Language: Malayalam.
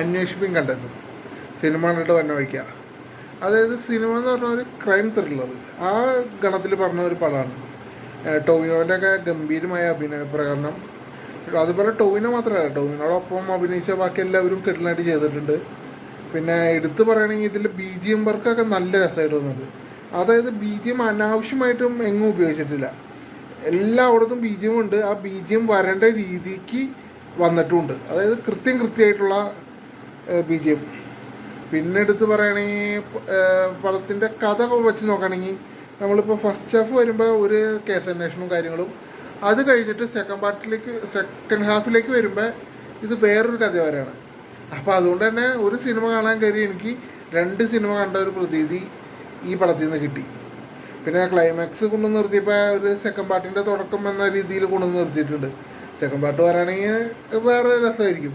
അന്വേഷിപ്പിക്കും കണ്ടെത്തും. സിനിമ കണ്ടിട്ട് വന്ന വഴിക്കുക അതായത് സിനിമ എന്ന് പറഞ്ഞ ഒരു ക്രൈം ത്രില്ലർ ആ ഗണത്തിൽ പറഞ്ഞ ഒരു പടമാണ്. ടോവിനോന്റെ ഒക്കെ ഗംഭീരമായ അഭിനയ പ്രകടനം. അതുപോലെ ടോവിനോ മാത്രമല്ല ടോവിനോടൊപ്പം അഭിനയിച്ച ബാക്കി എല്ലാവരും കിടലായിട്ട് ചെയ്തിട്ടുണ്ട്. പിന്നെ എടുത്തു പറയുകയാണെങ്കിൽ ഇതിൽ ബി ജി എം വർക്കൊക്കെ നല്ല രസമായിട്ട് വന്നിട്ട് അതായത് ബി ജി എം അനാവശ്യമായിട്ടും എങ്ങും ഉപയോഗിച്ചിട്ടില്ല. എല്ലായിടത്തും ബി ജി എം ഉണ്ട്. ആ ബി ജി എം വരേണ്ട രീതിക്ക് വന്നിട്ടുമുണ്ട് അതായത് കൃത്യം കൃത്യമായിട്ടുള്ള ബി ജി എം. പിന്നെ എടുത്ത് പറയുകയാണെങ്കിൽ പടത്തിന്റെ കഥ വെച്ച് നോക്കുകയാണെങ്കിൽ നമ്മളിപ്പോൾ ഫസ്റ്റ് ഹാഫ് വരുമ്പോൾ ഒരു കേസ് അന്വേഷണവും കാര്യങ്ങളും അത് കഴിഞ്ഞിട്ട് സെക്കൻഡ് പാർട്ടിലേക്ക് സെക്കൻഡ് ഹാഫിലേക്ക് വരുമ്പോൾ ഇത് വേറൊരു കഥ വരെയാണ് അപ്പോൾ അതുകൊണ്ട് തന്നെ ഒരു സിനിമ കാണാൻ കയറി എനിക്ക് രണ്ട് സിനിമ കണ്ട ഒരു പ്രതീതി ഈ പടത്തിൽ നിന്ന് കിട്ടി. പിന്നെ ക്ലൈമാക്സ് കൊണ്ടു നിർത്തിയപ്പോൾ ഒരു സെക്കൻഡ് പാർട്ടിന്റെ തുടക്കം എന്ന രീതിയിൽ കൊണ്ടു നിർത്തിയിട്ടുണ്ട്. സെക്കൻഡ് പാർട്ട് വരാണെങ്കിൽ വേറെ രസമായിരിക്കും.